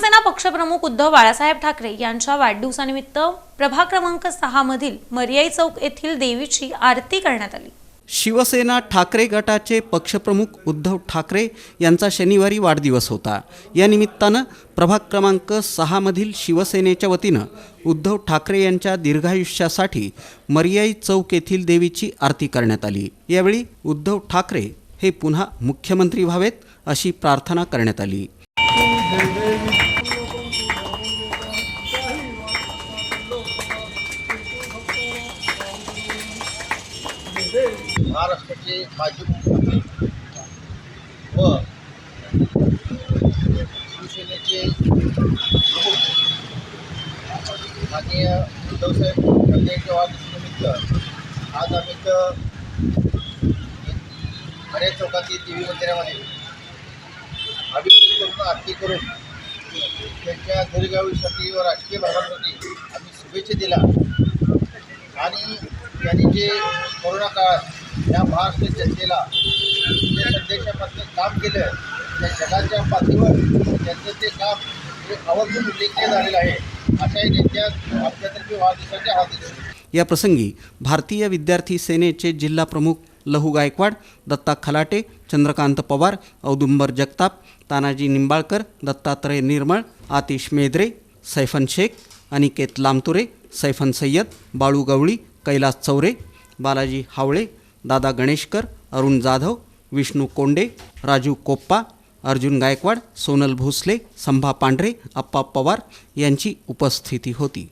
शिवसेना पक्षप्रमुख उद्धव बाळासाहेब ठाकरे यांच्या वाढदिवसानिमित्त प्रभाग क्रमांक सहा मधील मर्याई चौक येथील देवीची आरती करण्यात आली. शिवसेना ठाकरे गटाचे पक्षप्रमुख उद्धव ठाकरे यांचा शनिवारी वाढदिवस होता. या निमित्तानं प्रभाग क्रमांक सहामधील शिवसेनेच्या वतीनं उद्धव ठाकरे यांच्या दीर्घायुष्यासाठी मर्याई चौक येथील देवीची आरती करण्यात आली. यावेळी उद्धव ठाकरे हे पुन्हा मुख्यमंत्री व्हावेत अशी प्रार्थना करण्यात आली. महाराष्ट्राचे माजी मुख्यमंत्री व शिवसेनेचे प्रमुख माननीय उद्धवसाहेब ठाकरे यांच्या वाढदिवसानिमित्त आज आम्ही तर हरे चौकातील देवी मंदिरामध्ये करून आरती करून त्यांच्या दीर्घायुष्यासाठी व राजकीय भागासाठी आम्ही शुभेच्छा दिल्या. आणि त्यांनी जे कोरोना काळात या महाराष्ट्र जनतेला जे संदेशापासून काम केलं त्या जगाच्या पातळीवर त्यांचं ते काम हे आवर्जून उल्लेखनीय झालेलं आहे अशाही नेत्या आपल्यातर्फे वाढदिवसाच्या हाती या प्रसंगी भारतीय विद्यार्थी सेनेचे जिल्हा प्रमुख लहू गायकवाड दत्ता खलाटे चंद्रकांत पवार औदुंबर जगताप तानाजी निंबाळकर दत्तात्रय निर्मळ आतिश मेद्रे सैफन शेख अनिकेत लामतुरे सैफन सय्यद बाळू गवळी कैलास चौरे बालाजी हावळे दादा गणेशकर अरुण जाधव विष्णू कोंडे राजू कोप्पा अर्जुन गायकवाड सोनल भोसले संभा पांढरे अप्पा पवार यांची उपस्थिती होती.